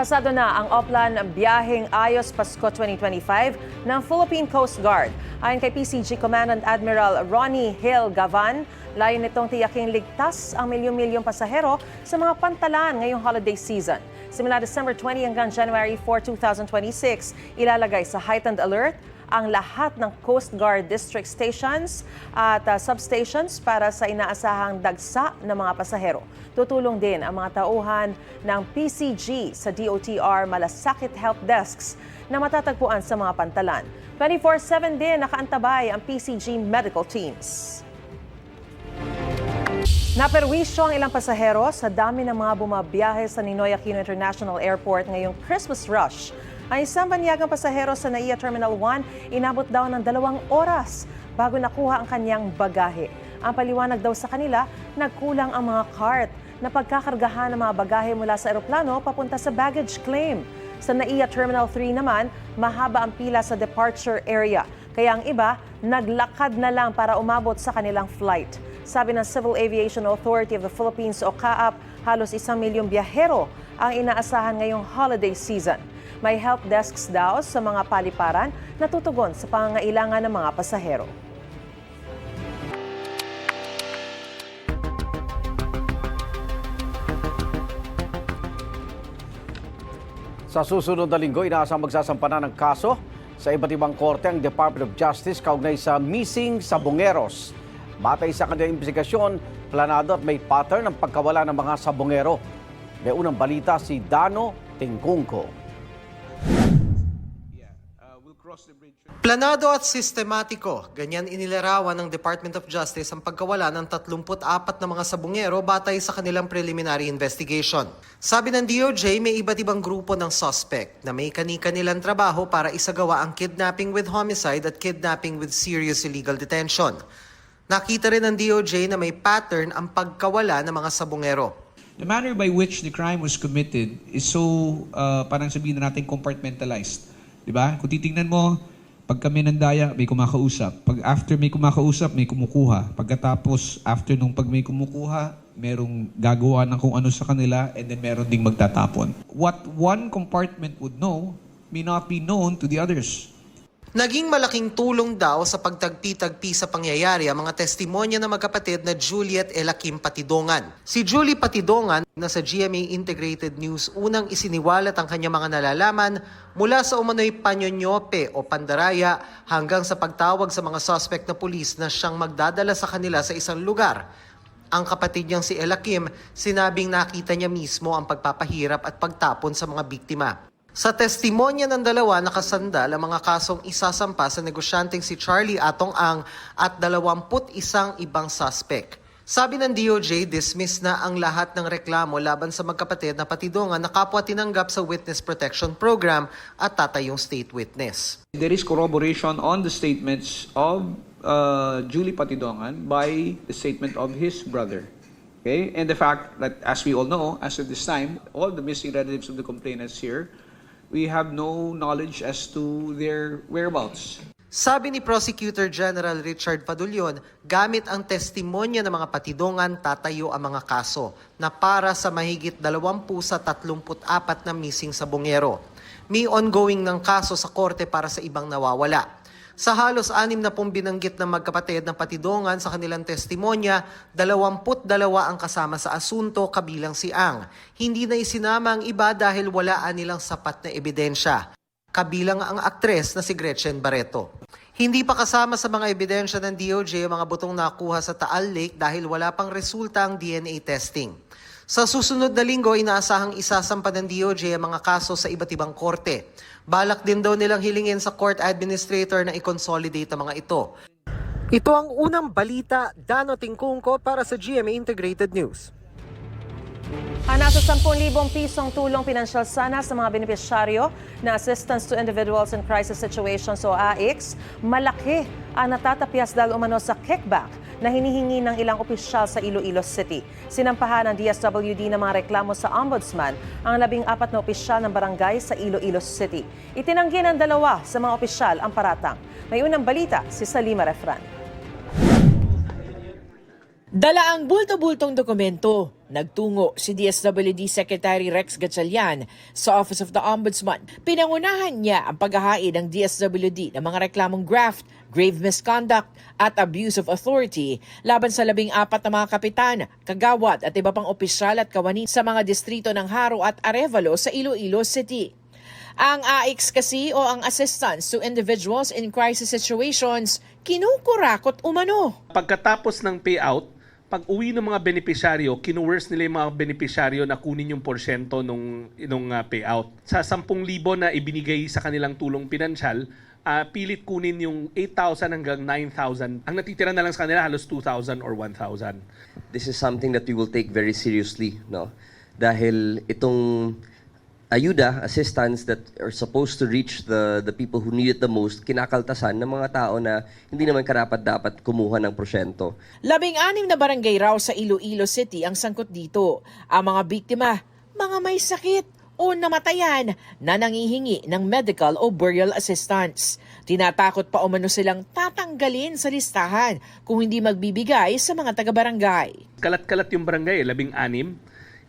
Kasado na ang Oplan Biyaheng Ayos Pasko 2025 ng Philippine Coast Guard. Ayon kay PCG Commandant Admiral Ronnie Hill Gavan, layo nitong tiyaking ligtas ang milyong-milyong pasahero sa mga pantalan ngayong holiday season. Simula December 20 hanggang January 4, 2026, ilalagay sa heightened alert ang lahat ng Coast Guard district stations at uh, substations para sa inaasahang dagsa ng mga pasahero. Tutulong din ang mga tauhan ng PCG sa DOTR Malasakit Help Desks na matatagpuan sa mga pantalan. 24-7 din nakaantabay ang PCG medical teams. Naperwisyo ang ilang pasahero sa dami ng mga bumabiyahe sa Ninoy Aquino International Airport ngayong Christmas rush. Ang isang banyagang pasahero sa NAIA Terminal 1 inabot daw ng dalawang oras bago nakuha ang kanyang bagahe. Ang paliwanag daw sa kanila, nagkulang ang mga cart na pagkakargahan ng mga bagahe mula sa eroplano papunta sa baggage claim. Sa NAIA Terminal 3 naman, mahaba ang pila sa departure area. Kaya ang iba, naglakad na lang para umabot sa kanilang flight. Sabi ng Civil Aviation Authority of the Philippines o CAAP, halos isang milyong biyahero ang inaasahan ngayong holiday season. May help desks daw sa mga paliparan na tutugon sa pangangailangan ng mga pasahero. Sa susunod na linggo, inaasang magsasampa na ng kaso sa iba't ibang korte ang Department of Justice kaugnay sa missing sabongeros. Batay sa kanilang investigasyon, planado at may pattern ng pagkawala ng mga sabongero. May unang balita si Dano Tingkungko. Planado at sistematiko, ganyan inilarawan ng Department of Justice ang pagkawala ng 34 na mga sabungero batay sa kanilang preliminary investigation. Sabi ng DOJ, may iba't ibang grupo ng suspect na may kani-kanilang trabaho para isagawa ang kidnapping with homicide at kidnapping with serious illegal detention. Nakita rin ng DOJ na may pattern ang pagkawala ng mga sabungero. The manner by which the crime was committed is so, uh, parang sabihin na natin, compartmentalized. Di ba? Kung titingnan mo, pag kami nandaya, may kumakausap. Pag after may kumakausap, may kumukuha. Pagkatapos, after nung pag may kumukuha, merong gagawa ng kung ano sa kanila and then meron ding magtatapon. What one compartment would know may not be known to the others. Naging malaking tulong daw sa pagtagpi-tagpi sa pangyayari ang mga testimonya ng magkapatid na Juliet Elakim Patidongan. Si Julie Patidongan na sa GMA Integrated News unang isiniwalat ang kanyang mga nalalaman mula sa umano'y panyonyope o pandaraya hanggang sa pagtawag sa mga suspect na pulis na siyang magdadala sa kanila sa isang lugar. Ang kapatid niyang si Elakim, sinabing nakita niya mismo ang pagpapahirap at pagtapon sa mga biktima. Sa testimonya ng dalawa, nakasandal ang mga kasong isasampa sa negosyanteng si Charlie Atong Ang at 21 ibang suspect. Sabi ng DOJ, dismiss na ang lahat ng reklamo laban sa magkapatid na patidongan na kapwa tinanggap sa Witness Protection Program at tatayong state witness. There is corroboration on the statements of uh, Julie Patidongan by the statement of his brother. Okay? And the fact that, as we all know, as of this time, all the missing relatives of the complainants here, we have no knowledge as to their whereabouts. Sabi ni Prosecutor General Richard Padulyon, gamit ang testimonya ng mga patidongan tatayo ang mga kaso na para sa mahigit 20 sa 34 na missing sa bungero. May ongoing ng kaso sa korte para sa ibang nawawala. Sa halos anim na pong binanggit ng magkapatid ng patidongan sa kanilang testimonya, 22 ang kasama sa asunto kabilang si Ang. Hindi na isinama ang iba dahil walaan nilang sapat na ebidensya. Kabilang ang aktres na si Gretchen Barreto. Hindi pa kasama sa mga ebidensya ng DOJ ang mga butong nakuha sa Taal Lake dahil wala pang resulta ang DNA testing. Sa susunod na linggo, inaasahang isasampa ng DOJ ang mga kaso sa iba't ibang korte. Balak din daw nilang hilingin sa court administrator na i-consolidate ang mga ito. Ito ang unang balita, Dano Tingkungko para sa GMA Integrated News. Ang nasa 10,000 pisong tulong pinansyal sana sa mga benepisyaryo na Assistance to Individuals in Crisis Situations o AICS, malaki ang natatapyas dahil umano sa kickback na hinihingi ng ilang opisyal sa Iloilo City. Sinampahan ng DSWD ng mga reklamo sa Ombudsman ang labing apat na opisyal ng barangay sa Iloilo City. Itinanggi ng dalawa sa mga opisyal ang paratang. May unang balita si Salima Refran. Dala ang bulto-bultong dokumento. Nagtungo si DSWD Secretary Rex Gatchalian sa Office of the Ombudsman. Pinangunahan niya ang paghahain ng DSWD ng mga reklamong graft, grave misconduct at abuse of authority laban sa labing apat na mga kapitan, kagawad at iba pang opisyal at kawani sa mga distrito ng Haro at Arevalo sa Iloilo City. Ang AIX kasi o ang Assistance to Individuals in Crisis Situations, kinukurakot umano. Pagkatapos ng payout, pag uwi ng mga benepisyaryo, kinuwers nila yung mga benepisyaryo na kunin yung porsyento nung, nung ah, payout. Sa 10,000 na ibinigay sa kanilang tulong pinansyal, ah, pilit kunin yung 8,000 hanggang 9,000. Ang natitira na lang sa kanila halos 2,000 or 1,000. this is something that we will take very seriously, no? Dahil itong ayuda, assistance that are supposed to reach the the people who need it the most, kinakaltasan ng mga tao na hindi naman karapat dapat kumuha ng porsyento. Labing-anim na barangay raw sa Iloilo City ang sangkot dito. Ang mga biktima, mga may sakit o namatayan na nangihingi ng medical o burial assistance. Tinatakot pa umano silang tatanggalin sa listahan kung hindi magbibigay sa mga taga-barangay. Kalat-kalat yung barangay, labing-anim.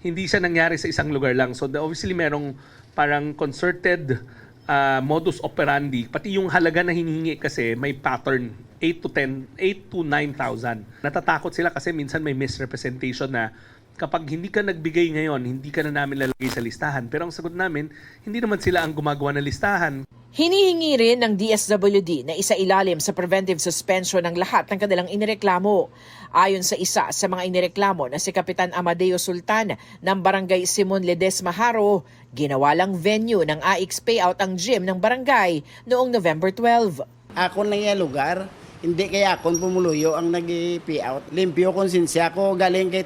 Hindi siya nangyari sa isang lugar lang. So obviously merong parang concerted ah, modus operandi. Pati yung halaga na hinihingi kasi may pattern. 8 to 10, 8 to 9,000. Natatakot sila kasi minsan may misrepresentation na kapag hindi ka nagbigay ngayon, hindi ka na namin lalagay sa listahan. Pero ang sagot namin, hindi naman sila ang gumagawa ng listahan. Hinihingi rin ng DSWD na isa ilalim sa preventive suspension ng lahat ng kanilang inireklamo. Ayon sa isa sa mga inireklamo na si Kapitan Amadeo Sultan ng Barangay Simon Ledesma Haro, ginawa lang venue ng AX payout ang gym ng barangay noong November 12. Ako na yung lugar, hindi kaya akong pumuluyo ang nag-payout. Limpyo konsensya ko, galing kay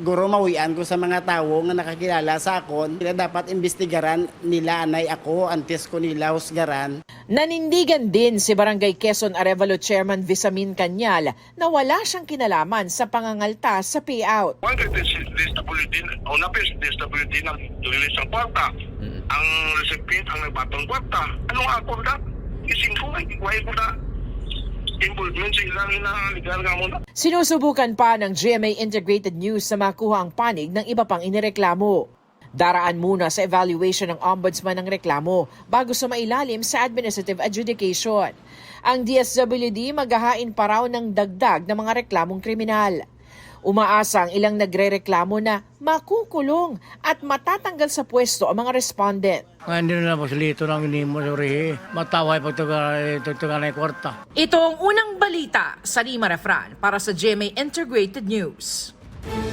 guro mawian ko sa mga tao nga nakakilala sa akon. Sila dapat imbestigaran nila anay ako, antes ko nila husgaran. Nanindigan din si Barangay Quezon Arevalo Chairman Visamin Kanyal na wala siyang kinalaman sa pangangalta sa payout. One DSWD, una pa is DSWD nang release ng kwarta. Ang recipient ang nagbatang kwarta. Anong ako na? Ising ko, ay why ko na involvement sa ilang inaligal nga mo na. Sinusubukan pa ng GMA Integrated News sa makuha ang panig ng iba pang inireklamo. Daraan muna sa evaluation ng ombudsman ng reklamo bago sumailalim sa administrative adjudication. Ang DSWD maghahain pa raw ng dagdag ng mga reklamong kriminal. Umaasa ang ilang nagrereklamo na makukulong at matatanggal sa pwesto ang mga respondent. Nga hindi na po silito ng inimo sa rihi. Mataway pagtugan na kwarta. Ito ang unang balita sa Lima Refran para sa GMA Integrated News.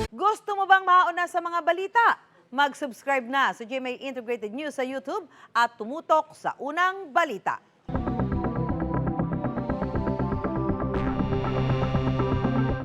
Gusto mo bang mauna sa mga balita? Mag-subscribe na sa GMA Integrated News sa YouTube at tumutok sa unang balita.